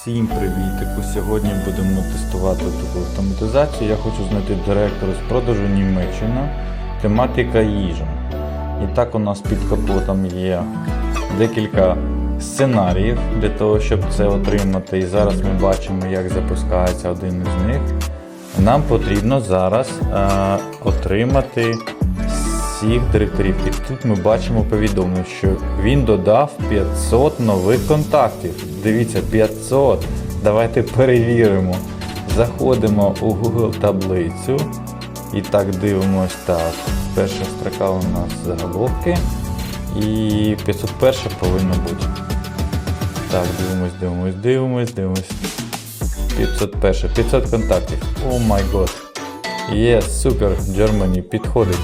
Всім привітику! Сьогодні будемо тестувати таку автоматизацію. Я хочу знайти директора з продажу Німеччина, тематика їжа. І так у нас під капотом є декілька сценаріїв для того, щоб це отримати. І зараз ми бачимо, як запускається один із них. Нам потрібно зараз е, отримати всіх директорів. І тут ми бачимо повідомлення, що він додав 500 нових контактів. Дивіться, 500. Давайте перевіримо. Заходимо у Google таблицю. І так дивимось так. Перша строка у нас заголовки. І 501 повинно бути. Так, дивимось, дивимось, дивимось, дивимось. 501. 500 контактів. О май год. Є, супер, Germany, підходить.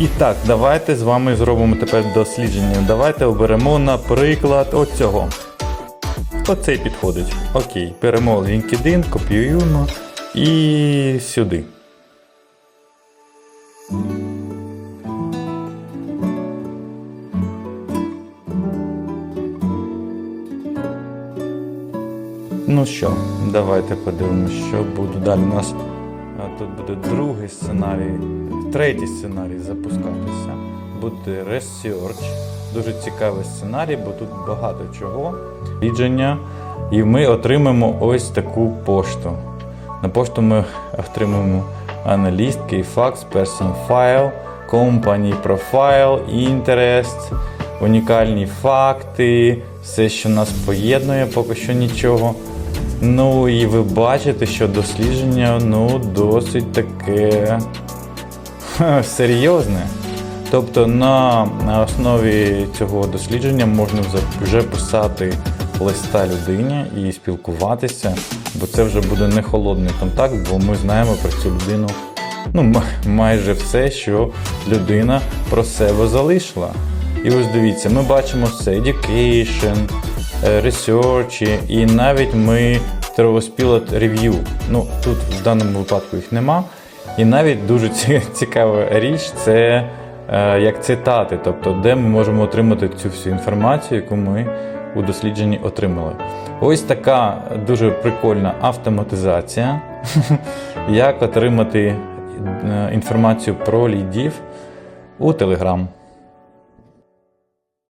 І так, давайте з вами зробимо тепер дослідження. Давайте оберемо, наприклад, оцього. Оцей підходить. Окей, беремо LinkedIn, копіюємо і сюди. Ну що, давайте подивимося, що буде далі. У нас тут буде другий сценарій, третій сценарій запускатися. Буде Research. Дуже цікавий сценарій, бо тут багато чого. Відження. І ми отримаємо ось таку пошту. На пошту ми отримаємо аналіст, кейфакс, person file, company profile, interest, унікальні факти, все, що нас поєднує, поки що нічого. Ну і ви бачите, що дослідження ну, досить таке серйозне. Тобто на, основі цього дослідження можна вже писати листа людині і спілкуватися, бо це вже буде не холодний контакт, бо ми знаємо про цю людину ну, майже все, що людина про себе залишила. І ось дивіться, ми бачимо все: education, е, research, і навіть ми Pilot Review. Ну, тут в даному випадку їх нема. І навіть дуже цікава річ це е, як цитати, тобто, де ми можемо отримати цю всю інформацію, яку ми у дослідженні отримали. Ось така дуже прикольна автоматизація, як отримати е, інформацію про лідів у Telegram.